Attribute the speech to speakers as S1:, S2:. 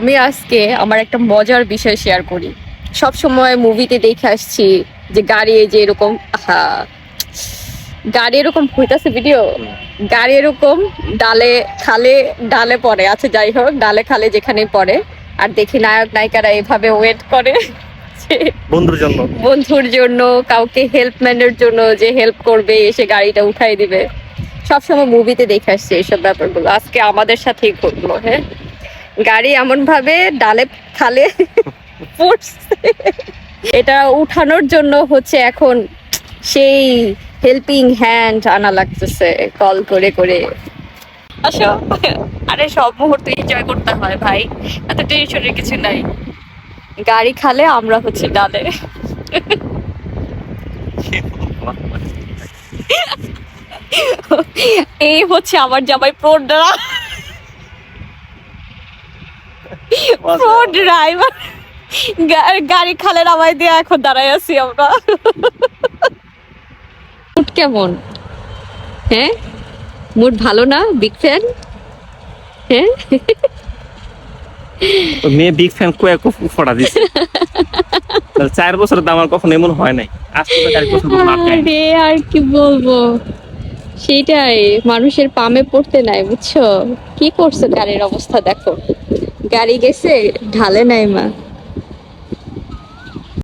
S1: আমি আজকে আমার একটা মজার বিষয় শেয়ার করি। সব সময় মুভিতে দেখে আসছি যে গাড়ি যে এরকম আহা, গাড়ি এরকম হইতাছে ভিডিও গাড়ি এরকম ডালে খালে ডালে পড়ে। আছে যাই হোক ডালে খালে যেখানে পড়ে। আর দেখি নায়ক নায়িকারা এভাবে ওয়েট করে
S2: বন্ধুর জন্য।
S1: বন্ধুর জন্য কাউকে হেল্পম্যানের জন্য যে হেল্প করবে এসে গাড়িটা উঠাই দিবে। সবসময় মুভিতে দেখে আসছে এইসব ব্যাপারগুলো। আজকে আমাদের সাথেই ঘটলো হ্যাঁ? গাড়ি এমন ভাবে ডালে, খালে এটা উঠানোর জন্য হচ্ছে এখন সেই হেল্পিং হ্যান্ড আনা লাগতেছে কল করে করে। আসো। আরে, সব মুহূর্তে এনজয় করতে হয় ভাই। এত টেনশনের কিছু নাই। গাড়ি খালে আমরা হচ্ছে ডালে। এই হচ্ছে আমার জামাই প্রো প্রো ড্রাইভার গাড়ি খালে নামাই দিয়ে এখন দাঁড়াই আছি আমরা। মুড কেমন? হ্যাঁ? মুড ভালো না? বিগ ফ্যান হ্যাঁ?
S2: মেয়ে বিগ ফ্যান কয়ে দিচ্ছে তাহলে চার বছর তো আমার কখনো এমন হয় নাই। নাই।
S1: আরে আর কি বলব? সেটাই মানুষের পামে পড়তে নাই বুঝছ? কি করছে গাড়ির অবস্থা দেখো? গাড়ি গেছে ঢালে নাই মা।